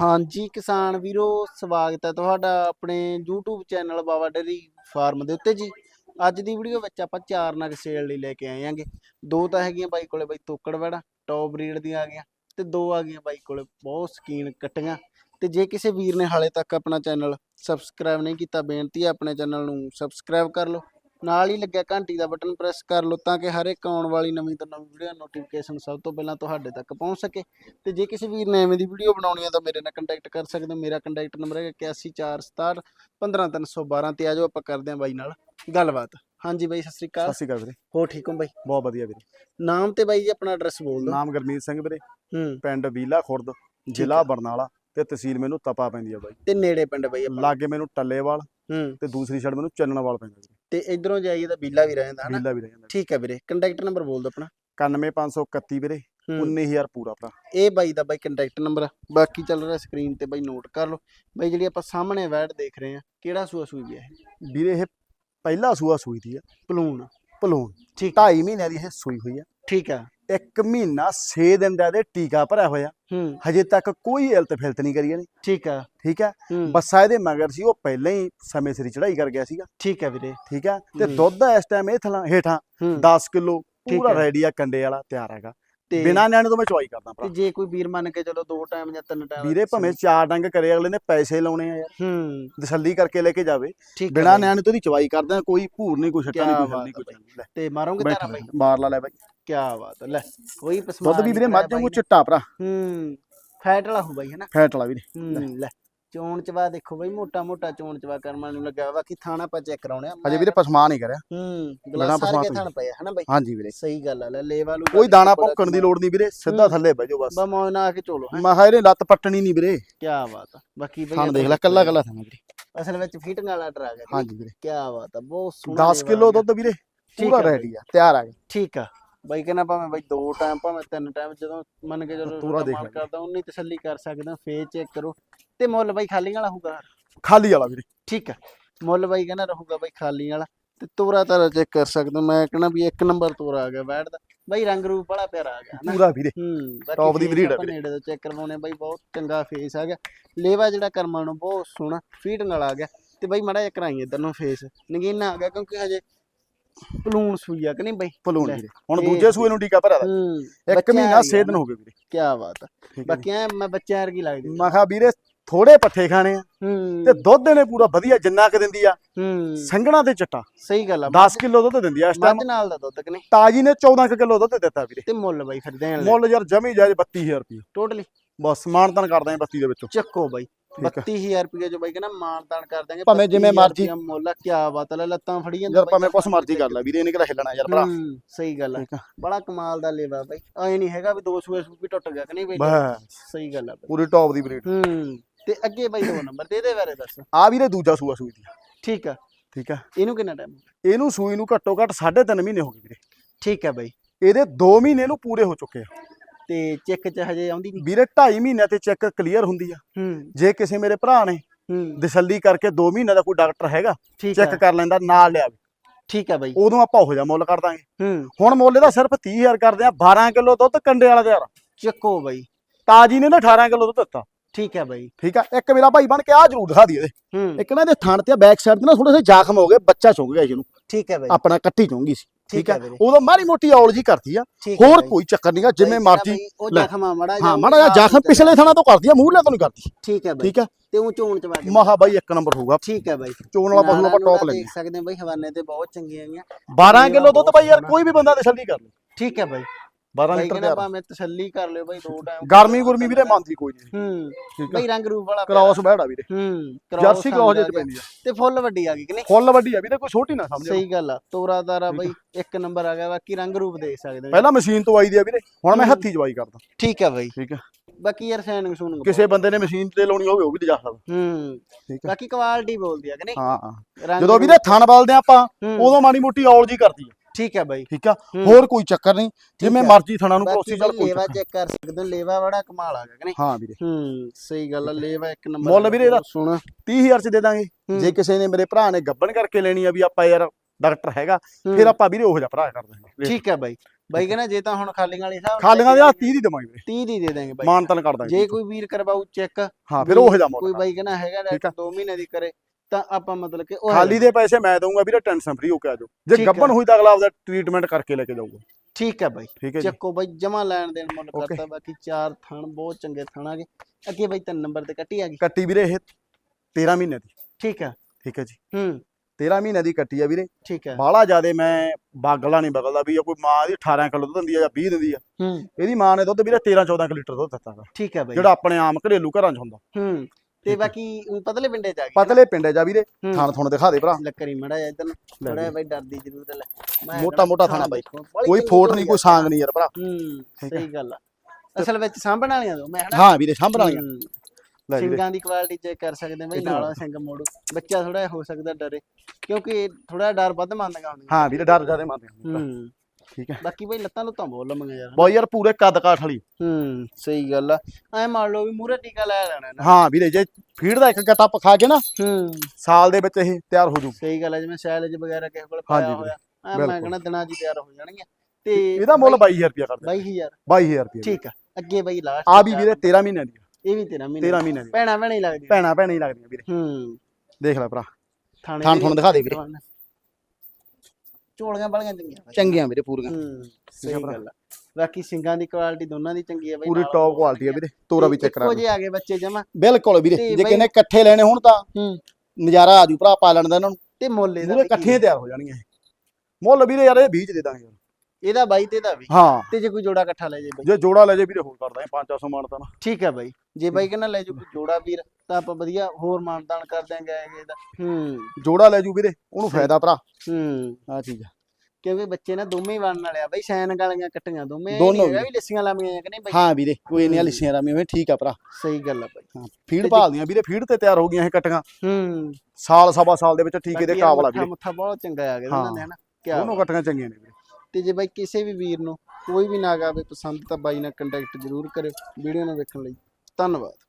ਹਾਂਜੀ, ਕਿਸਾਨ ਵੀਰੋ, ਸਵਾਗਤ ਹੈ ਤੁਹਾਡਾ ਆਪਣੇ YouTube channel Baba dairy farm ਦੇ ਉੱਤੇ ਜੀ। ਅੱਜ ਦੀ ਵੀਡੀਓ ਵਿੱਚ ਆਪਾਂ ਚਾਰ ਨਗ ਸੇਲ ਲਈ ਲੈ ਕੇ ਆਏ ਆਂਗੇ। ਦੋ ਤਾਂ ਹੈਗੀਆਂ ਬਾਈ ਕੋਲੇ ਬਾਈ ਤੋਕੜ ਵੜਾ, ਟੌਪ ਬਰੀਡ ਦੀਆਂ ਆ ਗਈਆਂ ਤੇ ਦੋ ਆ ਗਈਆਂ ਬਾਈ ਕੋਲੇ ਬਹੁਤ ਸਕੀਨ ਕੱਟੀਆਂ। ਤੇ ਜੇ ਕਿਸੇ ਵੀਰ ਨੇ ਹਾਲੇ ਤੱਕ ਆਪਣਾ ਚੈਨਲ ਸਬਸਕ੍ਰਾਈਬ ਨਹੀਂ ਕੀਤਾ, ਬੇਨਤੀ ਹੈ ਆਪਣੇ ਚੈਨਲ ਨੂੰ ਸਬਸਕ੍ਰਾਈਬ ਕਰ ਲਓ। ਨਾਲ ਹੀ ਲੱਗਿਆ ਘੰਟੀ ਦਾ ਬਟਨ ਪ੍ਰੈਸ ਕਰ ਲਓ ਤਾਂ ਕਿ ਹਰ ਇੱਕ ਆਉਣ ਵਾਲੀ ਨਵੀਂ ਤੋਂ ਨਵੀਂ ਵੀਡੀਓ ਨੋਟੀਫਿਕੇਸ਼ਨ ਸਭ ਤੋਂ ਪਹਿਲਾਂ ਤੁਹਾਡੇ ਤੱਕ ਪਹੁੰਚ ਸਕੇ। ਤੇ ਜੇ ਕਿਸੇ ਵੀਰ ਨੇ ਐਵੇਂ ਦੀ ਵੀਡੀਓ ਬਣਾਉਣੀ ਹੈ ਤਾਂ ਮੇਰੇ ਨਾਲ ਕੰਟੈਕਟ ਕਰ ਸਕਦੇ ਹੋ। ਮੇਰਾ ਕੰਟੈਕਟ ਨੰਬਰ ਹੈ 8146 15312 ਤੇ ਆਜੋ ਆਪਾਂ ਕਰਦੇ ਹਾਂ ਬਾਈ ਨਾਲ ਗੱਲਬਾਤ। ਹਾਂਜੀ ਬਾਈ ਸਤਿ ਸ੍ਰੀ ਸਤਿ ਅਕਾਲ ਸ਼੍ਰੀ ਅਕਾਲ ਵੀਰੇ। ਹੋ ਠੀਕ ਹੋ ਬਾਈ? ਬਹੁਤ ਵਧੀਆ ਵੀਰੇ। ਨਾਮ ਤੇ ਬਾਈ ਜੀ ਆਪਣਾ ਐਡਰੈਸ ਬੋਲ ਦਿਓ। ਨਾਮ ਗਰਮੀਤ ਸਿੰਘ ਵੀਰੇ। ਹੂੰ। ਪਿੰਡ ਵੀਲਾ ਖੁਰਦ ਜ਼ਿਲ੍ਹਾ ਬਰਨਾਲਾ ਤੇ ਤਹਿਸੀਲ ਮੈਨੂੰ ਤਪਾ ਪੈਂਦੀ ਆ ਬਾਈ। ਤੇ ਨੇੜੇ ਪਿੰਡ ਬਾਈ ਆਪਣਾ ਲਾਗੇ ਮੈਨੂੰ ਟੱਲੇਵਾਲ ਹੂੰ। ਤੇ ਦੂਸਰੀ ਸਾਈਡ ਮੈਨੂੰ ਚੰਨਣਵਾਲ ਪੈਂਦਾ ਵੀਰੇ। ਤੇ ਇਧਰੋਂ ਜਾਈਏ ਤਾਂ ਬੀਲਾ ਵੀ ਰਹਿ ਜਾਂਦਾ ਹਨਾ? ਵੀਲਾ ਵੀ ਰਹਿ ਜਾਂਦਾ। ਠੀਕ ਹੈ ਵੀਰੇ ਕੰਟੈਕਟ ਨੰਬਰ ਬੋਲ ਦਿਓ ਆਪਣਾ। 91531 ਵੀਰੇ ਹੂੰ। 19000 ਪੂਰਾ ਭਰਾ ਇਹ ਬਾਈ ਦਾ ਬਾਈ ਕੰਟੈਕਟ ਨੰਬਰ ਬਾਕੀ ਚੱਲ ਰਿਹਾ ਸਕਰੀਨ ਤੇ ਬਾਈ ਨੋਟ ਕਰ ਲਓ। ਬਾਈ ਜਿਹੜੀ ਆਪਾਂ ਸਾਹਮਣੇ ਵੈਡ ਦੇਖ ਰਹੇ ਆ ਕਿਹੜਾ ਸੂਆ ਸੂਈ ਵੀ ਹੈ ਵੀਰੇ ਇਹ ਪਹਿਲਾ ਸੂਆ ਸੂਈ ਦੀ ਆ। ਪਲੂਨ ਭਲੂਣ। ਠੀਕ। 2.5 ਮਹੀਨਿਆਂ ਦੀ ਇਹ ਸੂਈ ਹੋਈ ਆ। ਠੀਕ ਆ। ਇੱਕ ਮਹੀਨਾ 6 ਦਿਨ ਦਾ ਇਹਦੇ ਟੀਕਾ ਭਰਿਆ ਹੋਇਆ। ਹੂੰ। ਹਜੇ ਤੱਕ ਕੋਈ ਇਲਤ ਫਿਲਤ ਨਹੀਂ ਕਰੀ ਇਹਨੇ। ਠੀਕ ਆ। ਠੀਕ ਹੈ ਹੂੰ। ਬੱਸਾ ਇਹਦੇ ਮਗਰ ਸੀ ਉਹ ਪਹਿਲਾਂ ਹੀ ਸਮੇਂ ਸਿਰ ਚੜਾਈ ਕਰ ਗਿਆ ਸੀਗਾ। ਠੀਕ ਹੈ ਵੀਰੇ। ਠੀਕ ਹੈ ਤੇ ਹੂੰ। ਦੁੱਧ ਇਸ ਟਾਈਮ ਇਹ ਥਲਾਂ ਹੇਠਾਂ ਹੂੰ। 10 ਕਿਲੋ ਠੀਕ ਪੂਰਾ ਹੈ। ਰੈਡੀ ਆ ਕੰਡੇ ਵਾਲਾ ਤਿਆਰ ਹੈਗਾ। ਤੇ ਬਿਨਾਂ ਨਿਆਣੇ ਤੋਂ ਮੈਂ ਚੁਆਈ ਕਰਦਾ ਤੇ ਭਰਾ ਜੇ ਕੋਈ ਵੀਰ ਮੰਨ ਕੇ ਚਲੋ ਦੋ ਟਾਈਮ ਜਾਂ ਤਿੰਨ ਟਾਈਮ ਵੀਰੇ ਭਵੇਂ ਚਾਰ ਡੰਗ ਕਰੇ ਅਗਲੇ ਨੇ ਪੈਸੇ ਲਾਉਣੇ ਆ ਯਾਰ। ਹੂੰ। ਤਸੱਲੀ ਕਰਕੇ ਲੈ ਕੇ ਜਾਵੇ। ਬਿਨਾਂ ਨਿਆਣੇ ਤੋਂ ਦੀ ਚਵਾਈ ਕਰਦੇ ਕੋਈ ਭੂਰ ਨਹੀਂ ਕੋਈ ਛੱਟਾ ਨਹੀਂ ਕੋਈ ਨਹੀਂ ਲੈ। ਤੇ ਮਾਰੋਗੇ ਤਾਰਾ ਬਾਈ ਮਾਰ ਲਾ ਲੈ ਬਾਈ। ਕੀ ਬਾਤ ਲੈ। ਕੋਈ ਪਸਮਾ ਦੁੱਧ ਵੀ ਵੀਰੇ ਮੱਝ ਵਾਂਗੂ ਚਿੱਟਾ ਭਰਾ। ਹੂੰ। ਫੈਟ ਵਾਲਾ ਹੋ ਬਾਈ ਹੈ ਨਾ? ਫੈਟ ਵਾਲਾ ਵੀਰੇ। ਹੂੰ ਲੈ। ਚੋਣ ਚਵਾ ਦੇਖੋ ਬਾਈ ਮੋਟਾ ਮੋਟਾ ਚੋਣ ਚਵਾ ਕਰਮਾਂ ਨੂੰ ਲੱਗਾ ਬਾਕੀ ਥਾਣਾ ਆਪਾਂ ਚੈੱਕ ਕਰਾਉਣੇ ਆ। ਅਜੇ ਵੀਰੇ ਪਸਮਾ ਨਹੀਂ ਕਰਿਆ। ਹੂੰ ਗਲਾਸ ਸਾਰੇ ਤੋਂ ਥਾਣ ਪਏ ਆ, ਹਨਾ ਬਾਈ? ਹਾਂਜੀ ਵੀਰੇ। ਸਹੀ ਗੱਲ ਆ ਲੈ ਲੇਵਾ ਲੂ ਕੋਈ ਦਾਣਾ ਭੌਂਕਣ ਦੀ ਲੋੜ ਨਹੀਂ ਵੀਰੇ ਸਿੱਧਾ। ਥੱਲੇ ਬਹਿ ਜਾਓ ਬਸ। ਬਾ ਮੌਜ ਨਾਲ ਆ ਕੇ ਚੋਲੋ ਮੈਂ ਕਿਹਾ ਇਹਨੇ ਲੱਤ ਪੱਟਣੀ ਨਹੀਂ ਵੀਰੇ। ਕੀ ਬਾਤ ਆ। ਬਾਕੀ ਬਈ ਖਾਣ ਦੇਖ ਲੈ ਕੱਲਾ ਕੱਲਾ ਥਾਣਾ ਵੀਰੇ। ਅਸਲ ਵਿੱਚ ਫਿਟਿੰਗ ਵਾਲਾ ਡਰਾ ਗਿਆ। ਹਾਂਜੀ ਵੀਰੇ। ਕੀ ਬਾਤ ਆ ਬਹੁਤ ਸੋਹਣਾ 10 ਕਿਲੋ ਦੁੱਧ ਵੀਰੇ ਪੂਰਾ ਰੈਡੀ ਆ ਤਿਆਰ ਆ ਗਿਆ ਠੀਕ ਆ। ਬਾਈ ਕਹਿੰਦਾ ਭਾਵੇਂ ਬਾਈ ਦੋ ਟਾਈਮ ਭਾਵੇਂ ਤਿੰਨ ਟਾਈਮ ਜਦੋਂ ਮੰਨ ਕੇ ਜਦੋਂ ਪੂਰਾ ਦੇਖ ਲਾਂਗੇ। ਕਰਦਾ ਉਨੀ ਤਸੱਲੀ ਕਰ ਸਕਦਾ ਫੇਰ ਚੈੱਕ ਕਰੋ। ਤੇ ਮੁੱਲ ਬਾਈ ਖਾਲੀ ਵਾਲਾ ਹੋਊਗਾ ਖਾਲੀ ਵਾਲਾ ਵੀਰੇ। ਠੀਕ ਆ। ਮੁੱਲ ਬਾਈ ਕਹਿੰਦਾ ਰਹੂਗਾ ਬਾਈ ਖਾਲੀ ਵਾਲਾ। ਤੇ ਤੋਰਾ ਤਾਰਾ ਚੈੱਕ ਕਰ ਸਕਦਾ ਮੈਂ ਕਹਿੰਦਾ ਵੀ ਇੱਕ ਨੰਬਰ ਤੋਰਾ ਆ ਗਿਆ ਬੈਠ ਦਾ। ਬਾਈ ਰੰਗ ਰੂਪ ਬੜਾ ਪਿਆਰਾ ਆ ਗਿਆ ਹਨਾ? ਪੂਰਾ ਵੀਰੇ। ਹੂੰ ਬਾਕੀ Top ਦੀ face breed ਆ ਆਪਾਂ ਵੀਰੇ। ਨੇੜੇ ਤੋਂ ਚੈੱਕ ਕਰਵਾਉਣੇ ਬਾਈ ਬਹੁਤ ਚੰਗਾ ਫੇਸ ਆ ਗਿਆ। ਲੇਵਾ ਜਿਹੜਾ ਕਰਮਾਂ ਨੂੰ ਬਹੁਤ ਸੋਹਣਾ ਫੀਟ ਨਾਲ ਆ ਗਿਆ। ਤੇ ਬਾਈ ਮੜਾ ਜਿਹਾ ਕਰਾਈ ਇਧਰ ਨੂੰ ਫੇਸ ਨਗੀਨਾ ਆ ਗਿਆ ਕਿਉਂਕਿ ਹਜੇ ਪਲੂਣ ਸੂਈ ਆ ਕਿ ਨਹੀਂ ਬਾਈ? ਭਲੂਣ ਲੈ। ਵੀਰੇ। ਹੁਣ ਦੂਜੇ ਸੂਏ ਨੂੰ ਟੀਕਾ ਦਾ। ਹੂੰ ਇੱਕ ਮਹੀਨਾ 6 ਦਿਨ ਹੋ ਗਏ ਵੀਰੇ। ਕੀ ਬਾਤ ਆ। ਹੈ ਬਾਕੀ ਐਂ ਮੈਂ ਬੱਚਿਆਂ ਵਰਗੀ ਲੱਗਦੀ ਮੈਂ ਕਿਹਾ ਵੀਰੇ ਥੋੜੇ ਪੱਠੇ ਖਾਣੇ ਆ ਤੇ ਦੁੱਧ ਇਹਨੇ ਪੂਰਾ ਵਧੀਆ ਜਿੰਨਾ ਕੁ ਦਿੰਦੀ ਆ ਸੰਘਣਾ ਤੇ ਚਿੱਟਾ। ਸਹੀ ਗੱਲ ਆ 10 ਕਿਲੋ ਦੁੱਧ ਦਿੰਦੀ ਆ ਇਸ ਟਾਈਮ ਮੱਝ ਨਾਲ ਦਾ ਦੁੱਧ ਕਿ ਨਹੀਂ? ਤਾਜੀ ਨੇ 14 ਕੁ ਕਿਲੋ ਦੁੱਧ ਦਿੱਤਾ ਵੀਰੇ। ਤੇ ਮੁੱਲ ਬਾਈ ਫਿਰ ਦੇਣ ਮੁੱਲ ਯਾਰ ਜਮੀ ਜਾਇਜ਼ 32000 ਰੁਪਏ ਟੋਟਲੀ ਬਸ ਮਾਨਤਨ ਕਰਦਾ 32 ਦੇ ਵਿੱਚੋਂ। ਚੱਕੋ ਬਾਈ। ਆ। 32000 ਰੁਪਏ ਜੋ ਬਾਈ ਕਹਿੰਦਾ ਮਾਨਦਾਨ ਕਰ ਦਾਂਗੇ ਭਾਵੇਂ ਜਿਵੇਂ 32,000 ਮਰਜ਼ੀ। ਮੁੱਲ ਆ ਕੀ ਬਾਤ ਆ ਲੱਤਾਂ ਫੜੀ ਜਾਂਦਾ ਯਾਰ ਭਾਵੇਂ ਕੁਛ ਮਰਜ਼ੀ ਕਰ ਲੈ ਵੀਰੇ ਇਹਨੇ ਕਿਹੜਾ ਹਿੱਲਣਾ ਯਾਰ ਭਰਾ। ਹੂੰ ਸਹੀ ਗੱਲ ਆ। ਬੜਾ ਕਮਾਲ ਦਾ ਲੇਵਾ ਬਾਈ। ਐ ਨਹੀਂ ਹੈਗਾ ਵੀ ਦੋ ਸੂਏ ਸੂਪੀ ਟੁੱਟ ਗਿਆ ਕਿ ਨਹੀਂ ਬਾਈ ਸਹੀ ਗੱਲ ਆ ਬਾਈ। ਪੂਰੀ ਟੌਪ ਦੀ ਬਰੀਡ ਹੂੰ ਤੇ ਅੱਗੇ ਬਾਈ ਦੋ ਨੰਬਰ ਦੇ ਦੇ ਬਾਰੇ ਦੱਸ। ਆ ਵੀਰੇ ਦੂਜਾ ਸੂਆ ਸੂਈ ਦੀ। ਠੀਕ ਆ। ਠੀਕ ਆ। ਇਹਨੂੰ ਕਿੰਨਾ ਟਾਈਮ ਇਹਨੂੰ ਸੂਈ ਨੂੰ ਘੱਟੋ ਘੱਟ 3.5 ਮਹੀਨੇ ਹੋ ਗਏ ਵੀਰੇ। ਠੀਕ ਆ ਬਾਈ। ਇਹਦੇ 2 ਮਹੀਨੇ ਨੂੰ ਪੂਰੇ ਹੋ ਚੁੱਕੇ ਆ। ਤੇ ਚੈੱਕ ਚ ਹਜੇ ਆਉਂਦੀ ਨਹੀਂ ਵੀਰੇ 2.5 ਮਹੀਨਿਆਂ ਤੇ ਚੈੱਕ ਕਲੀਅਰ ਹੁੰਦੀ ਆ। ਹੂੰ। ਜੇ ਕਿਸੇ ਮੇਰੇ ਭਰਾ ਨੇ ਹੂੰ। ਤਸੱਲੀ ਕਰਕੇ 2 ਮਹੀਨਿਆਂ ਦਾ ਕੋਈ ਡਾਕਟਰ ਹੈਗਾ ਚੈੱਕ ਕਰ ਲੈਂਦਾ ਨਾਲ ਲਿਆ ਠੀਕ ਆ ਬਾਈ। ਉਦੋਂ ਆਪਾਂ ਉਹ ਜਿਹਾ ਮੁੱਲ ਕਰ ਦਾਂਗੇ। ਹੂੰ। ਹੁਣ ਮੁੱਲ ਇਹਦਾ ਸਿਰਫ 30000 ਕਰਦੇ ਆ 12 ਕਿਲੋ ਦੁੱਧ ਕੰਡੇ ਵਾਲਾ ਤਿਆਰ ਚੱਕੋ ਬਾਈ। ਤਾਜੀ ਨੇ ਨਾ 18 ਕਿਲੋ ਦੁੱਧ ਦਿੱਤਾ। ਠੀਕ ਆ ਬਾਈ। ਠੀਕ ਆ ਇੱਕ ਮੇਰਾ ਭਾਈ ਬਣ ਕੇ ਆ ਜ਼ਰੂਰ ਦਿਖਾ ਦੀ ਇਹਦੇ। ਹੂੰ। ਇੱਕ ਨਾ ਇਹਦੇ ਥਣ ਤੇ ਬੈਕ ਸਾਈਡ ਤੇ ਨਾ ਥੋੜੇ ਸੇ ਜ਼ਖਮ ਹੋ ਗਏ ਬੱਚਾ ਚੁੰਗ ਗਿਆ ਇਹਨੂੰ। ਠੀਕ ਆ ਬਾਈ। ਆਪਣਾ ਕੱਟੀ ਚੁੰਗੀ ਸੀ। ਠੀਕ ਵੀਰੇ। ਉਦੋਂ ਮਾੜੀ ਮੋਟੀ ਔਲ ਜੀ ਕਰਦੀ ਆ ਹੋਰ। ਕੋਈ ਚੱਕਰ ਨਹੀਂਗਾ ਜਿਵੇਂ ਮਰਜ਼ੀ ਬਾਈ, ਉਹ ਲੈ। ਜ਼ਖਮ ਆ ਮੜਾ ਹਾਂ ਮਾੜਾ ਜਿਹਾ ਜ਼ਖਮ ਪਿਛਲੇ ਥਣਾ ਤੋਂ ਕਰਦੀ ਆ ਮੂਹਰੇ ਤੋਂ ਨਹੀਂ ਕਰਦੀ ਠੀਕ ਹੈ ਬਾਈ। ਠੀਕ ਆ ਤੇ ਉਹ ਚੋਣ ਚ ਵਾ ਕੇ ਮਹਾ ਬਾਈ ਇੱਕ ਨੰਬਰ ਹੋਊਗਾ। ਠੀਕ ਹੈ ਬਾਈ। ਚੋਣ ਵਾਲਾ ਪਸ਼ੂ ਆਪਾਂ ਟੌਪ ਦੇਖ ਸਕਦੇ ਹਾਂ ਬਾਈ ਹਵਾਨੇ ਤੇ ਬਹੁਤ ਚੰਗੀਆਂ ਆਈਆਂ 12 ਕਿਲੋ ਦੁੱਧ ਬਾਈ ਯਾਰ ਕੋਈ ਵੀ ਬੰਦਾ ਤਸੱਲੀ ਕਰ ਲੇ। ਠੀਕ ਹੈ ਬਾਈ। 12 ਬਾਈ ਲੀਟਰ ਕਹਿੰਦਾ ਤਿਆਰ। ਭਾਵੇਂ ਤਸੱਲੀ ਕਰ ਲਿਓ ਬਾਈ ਦੋ ਟਾਈਮ ਗਰਮੀ ਗੁਰਮੀ ਵੀਰੇ ਮੰਨਦੀ ਕੋਈ ਨਹੀਂ। ਹੂੰ ਠੀਕ ਆ। ਬਾਈ ਰੰਗ ਰੂਪ ਵਾਲਾ ਕ੍ਰਾਸ ਬੈੜਾ ਵੀਰੇ। ਹੂੰ cross ਜਰਸੀ ਕ੍ਰਾਸ ਸਮਝ ਆ ਚ ਗਿਆ। ਪੈਂਦੀ ਆ। ਤੇ ਫੁੱਲ ਵੱਡੀ ਆ ਗਈ ਕਿ ਨਹੀਂ? ਫੁੱਲ ਵੱਡੀ ਆ ਵੀਰੇ ਕੋਈ ਛੋਟੀ ਨਾ ਸਮਝੋ ਸਹੀ ਗੱਲ ਆ। ਤੋਰਾ ਤਾਰਾ ਬਾਈ ਇੱਕ ਨੰਬਰ ਆ ਗਿਆ ਬਾਕੀ ਰੰਗ ਰੂਪ ਦੇਖ ਸਕਦੇ ਹੋ ਪਹਿਲਾਂ ਮਸ਼ੀਨ ਤੋਂ ਆਈ ਦੀ ਆ ਵੀਰੇ ਹੁਣ ਮੈਂ। ਹੱਥੀ ਜਵਾਈ ਕਰਦਾ। ਠੀਕ ਹੈ ਬਾਈ। ਠੀਕ ਆ। ਬਾਕੀ ਯਾਰ ਸੈਨਿੰਗ ਸੁਣੂਗਾ ਕਿਸੇ ਬੰਦੇ ਨੇ ਮਸ਼ੀਨ ਤੇ ਲਾਉਣੀ ਹੋਵੇ ਉਹ ਵੀ ਲਿਜਾ ਸਕਦਾ। ਹੂੰ ਠੀਕ ਆ। ਬਾਕੀ ਕੁਆਲਿਟੀ ਬੋਲਦੀ ਆ ਕਿ ਨਹੀਂ? ਹਾਂ। ਹਾਂ ਰੰਗ ਜਦੋਂ ਵੀਰੇ ਥਣ ਬਲਦੇ ਆਪਾਂ ਹੂੰ, ਉਦੋਂ ਮਾੜੀ ਮੋਟੀ ਔਲ ਜੀ ਕਰਦੀ ਆ। ਠੀਕ ਹੈ ਬਾਈ। ਠੀਕ ਆ? ਹੂੰ। ਹੋਰ ਕੋਈ ਚੱਕਰ ਨਹੀਂ। ਜਿਵੇਂ ਆ। ਮਰਜ਼ੀ ਥਣਾ ਨੂੰ ਬਾਕੀ ਪਰੋਸੀ ਚੱਲ ਬਾਈ ਕੋਈ ਲੇਵਾ ਚੱਕਰ ਚੈੱਕ ਕਰ ਸਕਦੇ ਹੋ ਲੇਵਾ ਬੜਾ ਕਮਾਲ ਆ ਗਿਆ ਕਿ ਨਹੀਂ? ਹਾਂ ਵੀਰੇ। ਹੂੰ ਸਹੀ ਗੱਲ ਆ ਲੇਵਾ ਇੱਕ ਨੰਬਰ ਮੁੱਲ ਵੀਰੇ ਇਹਦਾ ਸੁਣ 30000 ਚ ਦੇ ਦਾਂਗੇ। ਹੂੰ। ਜੇ ਕਿਸੇ ਨੇ ਮੇਰੇ ਭਰਾ ਨੇ ਗੱਬਣ ਕਰਕੇ ਲੈਣੀ ਆ ਵੀ ਆਪਾਂ ਯਾਰ ਡਾਕਟਰ ਹੈਗਾ ਫਿਰ ਆਪਾਂ ਵੀਰੇ ਉਹ ਜਿਹਾ ਭਰਾ ਕਰ ਦਾਂਗੇ ਠੀਕ ਹੈ ਬਾਈ। ਬਾਈ ਕਹਿੰਦਾ ਜੇ ਤਾਂ ਹੁਣ ਖਾਲੀਆਂ ਵਾਲੀ ਹਿਸਾਬ ਖਾਲੀਆਂ ਦੇ ਆ 30 ਦੀ ਦਵਾਂਗੇ ਵੀਰੇ। 30 ਦੀ ਦੇ ਦਾਂਗੇ ਬਾਈ। ਮਾਨਤਨ ਕਰ ਦਾਂਗੇ ਜੇ ਕੋਈ ਵੀਰ ਕਰਵਾਉ ਚੈੱਕ ਹਾਂ ਫਿਰ ਉਹ ਜਿਹਾ ਕੋਈ ਬਾਈ ਕਹਿੰਦਾ ਹੈਗਾ ਠੀਕ ਆ। 2 ਮਹੀਨੇ ਦੀ ਕਰੇ। ਤਾਂ ਆਪਾਂ ਮਤਲਬ ਕਿ ਉਹ ਖਾਲੀ ਦੇ ਪੈਸੇ ਮੈਂ ਦਊਂਗਾ ਵੀਰੇ ਟੈਨਸ਼ਨ ਫਰੀ ਹੋ ਕੇ ਆ ਜਾਓ। ਜੇ। ਗੱਬਨ ਹੋਈ ਤਾਂ ਅਗਲਾ ਆਪਦਾ ਟ੍ਰੀਟਮੈਂਟ ਕਰਕੇ ਲੈ ਕੇ ਜਾਊਗਾ। ਠੀਕ ਹੈ ਬਾਈ। ਚੱਕੋ ਬਾਈ ਜਮਾ ਲੈਣ ਦੇਣ ਮੁੱਲ. ਕਰਤਾ ਬਾਕੀ ਚਾਰ ਥਣ ਬਹੁਤ ਚੰਗੇ ਥਣਾਗੇ ਅੱਗੇ ਬਾਈ ਤਿੰਨ ਨੰਬਰ ਤੇ ਕੱਟੀ ਆ ਗਈ। ਕੱਟੀ ਵੀਰੇ ਇਹ 13 ਮਹੀਨੇ ਦੀ। ਠੀਕ ਹੈ। ਠੀਕ ਹੈ ਜੀ। ਹੂੰ। 13 ਮਹੀਨੇ ਦੀ ਕੱਟੀ ਆ ਵੀਰੇ। ਠੀਕ ਹੈ। ਬਾਹਲਾ ਜਿਆਦੇ ਮੈਂ ਬਾਗਲਾ ਨਹੀਂ ਬਗਲਦਾ ਵੀ ਕੋਈ ਮਾਂ ਦੀ 18 ਕਿਲੋ ਦੁੱਧ ਦਿੰਦੀ ਆ ਜਾਂ 20 ਦਿੰਦੀ ਆ। ਹੂੰ। ਇਹਦੀ ਮਾਂ ਨੇ ਦੁੱਧ ਵੀਰੇ 13 14 ਲੀਟਰ ਦੁੱਧ ਦਿੱਤਾ ਠੀਕ ਹੈ ਬਾਈ। ਜਿਹੜਾ ਆਪਣੇ ਆਮ ਘਰੇਲੂ ਘਰਾਂ 'ਚ ਹੁੰਦਾ। ਹੂੰ। ਤੇ। ਬਾਕੀ ਊਂ ਪਤਲੇ ਪਿੰਡੇ ਚ ਆ ਗਈ ਪਤਲੇ ਪਿੰਡੇ ਜਾ ਵੀਰੇ। ਹੂੰ। ਥਾਣ ਥੁਣ ਦਿਖਾ ਦੇ ਭਰਾ। ਲੱਕਰੀ ਮੜਾ ਇਧਰ ਲੈ ਮੜਾ ਵੀਰੇ। ਬਾਈ ਡਰਦੀ ਜ਼ਰੂਰ ਲੈ। ਮੈਂ ਮੋਟਾ- ਮੋਟਾ ਥਾਣਾ ਬਾਈ। ਕੋਈ ਫੋਟ ਨਹੀਂ। ਕੋਈ ਸਾਂਗ ਨਹੀਂ ਯਾਰ ਭਰਾ। ਹੂੰ। ਸਹੀ ਗੱਲ ਆ। ਅਸਲ ਵਿੱਚ ਸਾਂਭਣ ਵਾਲੀਆਂ ਦੋ ਮੈਂ ਹਨਾ? ਹਾਂ ਵੀਰੇ ਸਾਂਭਣ ਵਾਲੀਆਂ। ਹੂੰ। ਲੈ ਵੀਰੇ। ਸਿੰਘਾਂ ਦੀ ਕੁਆਲਿਟੀ ਚੈੱਕ ਕਰ ਸਕਦੇ ਹਾਂ ਬਈ ਇੱਧਰ ਨਾਲਾ ਸਿੰਘ ਮੋੜੋ। ਬੱਚਾ ਥੋੜਾ ਹੋ ਸਕਦਾ ਡਰੇ। ਕਿਉਂਕਿ ਥੋੜਾ ਡਰ ਵੱਧ ਮੰਨਦਾ ਹਾਂ ਵੀਰੇ ਡਰ ਜਿਆਦੇ ਮੰਨਦੇ। ਹਾਂ ਹੂੰ। ਠੀਕ ਹੈ। ਬਾਕੀ ਬਈ ਲੱਤਾਂ ਲੁੱਤਾਂ ਬਹੁਤ ਲੰਮੀਆਂ ਯਾਰ। ਬਹੁਤ ਯਾਰ ਪੂਰੇ ਕੱਦ ਕਾਠ ਵਾਲੀ। ਹੂੰ ਸਹੀ ਗੱਲ ਆ। ਐ ਮੰਨ ਲਓ ਵੀ ਮੂਰੇ ਟੀਕਾ ਲੈ ਲੈਣਾ ਨਾ ਹਾਂ ਵੀਰੇ ਜੇ ਫੀਡ ਦਾ ਇੱਕ ਗੱਟਾ ਪਖਾ ਕੇ ਨਾ ਹੂੰ। ਸਾਲ ਦੇ ਵਿੱਚ ਇਹ ਤਿਆਰ ਹੋ ਜੂ। ਸਹੀ ਗੱਲ ਆ ਜਿਵੇਂ ਸੈਲਜ ਵਗੈਰਾ ਕਿਸੇ ਕੋਲ ਪਾਇਆ ਹੋਇਆ ਐ ਮੈਂ। ਕਹਿੰਦਾ ਦਿਨਾਂ ਹੀ ਤਿਆਰ ਹੋ ਜਾਣਗੀਆਂ। ਤੇ ਇਹਦਾ ਮੁੱਲ 22000 ਰੁਪਇਆ ਕਰਦੇ। 22000 22000 ਰੁਪਇਆ। ਠੀਕ ਆ ਅੱਗੇ ਬਈ ਲਾਸਟ ਆ ਵੀ ਵੀਰੇ 13 ਮਹੀਨੇ ਦੀ ਇਹ ਵੀ ਤੇਰਾ ਮਹੀਨਾ 13 ਮਹੀਨੇ ਦੀ ਭੈਣਾ ਭੈਣਾ ਹੀ ਲੱਗਦੀ ਭੈਣਾ ਭੈਣਾ ਹੀ ਲੱਗਦੀਆਂ ਵੀਰੇ। ਹੂੰ। ਦੇਖ ਲੈ ਭਰਾ। ਥਾਣੇ ਥਾਣ ਥੁਣ ਦਿਖਾ ਦੇ ਵੀਰੇ। ਝੋਲੀਆਂ ਬੜੀਆਂ ਚੰਗੀਆਂ ਬਾਈ। ਚੰਗੀਆਂ ਵੀਰੇ ਪੂਰੀਆਂ ਹੂੰ ਸਹੀ। ਗੱਲ ਆ ਬਾਕੀ ਸਿੰਘਾਂ ਦੀ ਕੁਆਲਿਟੀ ਦੋਨਾਂ ਦੀ ਚੰਗੀ ਬਈ ਪੂਰੀ ਟੌਪ ਕੁਆਲਿਟੀ ਆ ਵੀਰੇ ਤੋਰਾ ਵੀ ਚੈੱਕ ਕਰਾ ਇੱਕੋ ਲਓ। ਆ ਗਏ ਬੱਚੇ ਜਮਾ ਬਿਲਕੁਲ ਵੀਰੇ ਤੇ ਜੇ ਬਈ- ਕਿਨੇ ਇਕੱਠੇ ਲੈਣੇ ਹੋਣ ਤਾਂ ਹੂੰ ਨਜ਼ਾਰਾ ਆ ਜੂ ਭਰਾ ਪਾਲਣ ਦਾ ਇਹਨਾਂ ਨੂੰ ਤੇ ਮੁੱਲ ਇਹਦਾ ਪੂਰੇ ਕੀ ਇਕੱਠੀਆਂ ਤਿਆਰ ਹੋ ਜਾਣਗੀਆਂ ਇਹ ਮੁੱਲ ਵੀਰੇ ਯਾਰ ਇਹ 20 ਚ ਦੇ ਦਾਂਗੇ ਯਾਰ। ਇਹਦਾ ਬਾਈ ਤੇ ਦਾ ਵੀ। ਹਾਂ। ਤੇ ਜੇ ਕੋਈ ਜੋੜਾ ਇਕੱਠਾ ਲੈ ਜੇ ਬਾਈ। ਜੇ ਜੋੜਾ ਲੈ ਜੇ ਵੀਰੇ ਹੋਰ ਕਰ ਦਾਂਗੇ 500 ਮਾਨ ਤਾਂ ਨਾ ਠੀਕ ਹੈ ਬਾਈ। ਜੇ ਬਾਈ ਕਹਿੰਦਾ ਲੈ ਜੇ ਕੋਈ ਜੋੜਾ ਵੀਰ ਤਾਂ ਆਪਾਂ ਵਧੀਆ ਹੋਰ ਮਾਨਦਾਨ ਕਰ ਦਿਆਂਗੇ ਇਹਦਾ ਹੂੰ। ਜੋੜਾ ਲੈ ਜੂ ਵੀਰੇ ਉਹਨੂੰ। ਫਾਇਦਾ ਭਰਾ। ਹੂੰ ਆ ਚੀਜ਼ ਆ। ਕਿਉਂਕਿ ਬੱਚੇ ਨਾ ਦੋਵੇਂ ਹੀ ਬਣਨ ਵਾਲੇ ਆ ਬਾਈ ਸੈਨ ਗਾਲੀਆਂ ਕੱਟੀਆਂ ਦੋਵੇਂ। ਇਹ ਦੋਨੋਂ ਵੀ। ਲੱਸੀਆਂ ਲਾਮੀਆਂ ਕਿ ਨਹੀਂ ਬਾਈ। ਹਾਂ ਵੀਰੇ ਕੋਈ ਨਹੀਂ। ਲਿਸੀਆਂ ਹੋਵੇ ਠੀਕ ਆ ਭਰਾ। ਸਹੀ ਗੱਲ ਆ ਬਾਈ। ਹਾਂ ਫੀਡ ਭਾਲਦੀਆਂ ਵੀਰੇ ਫੀਡ ਤੇ ਤਿਆਰ ਹੋ ਗਈਆਂ ਇਹ ਕਟੀਆਂ। ਹੂੰ। ਸਾਲ ਸਵਾ ਸਾਲ ਦੇ ਵਿੱਚ ਟੀਕੇ ਦੇ ਕਾਬਲ ਆ ਵੀਰੇ। ਮੁੱਥਾ ਬਹੁਤ ਚੰਗਾ ਆ ਗਿਆ ਉਹਨਾਂ ਦੇ ਹਨਾ। ਦੋਨੋਂ ਕਟੀਆਂ ਚੰਗੀਆਂ ਨੇ ਵੀਰੇ। ਤੇ ਜੇ ਬਾਈ ਕਿਸੇ ਵੀ ਵੀਰ ਨੂੰ ਕੋਈ ਵੀ ਨਾਗ ਆਵੇ ਪਸੰਦ ਤਾਂ ਬਾਈ ਨਾਲ ਕੰਟੈਕਟ ਜ਼ਰੂਰ ਕਰਿਓ। ਵੀਡੀਓ ਨੂੰ ਵੇਖਣ ਲਈ ਧੰਨਵਾਦ।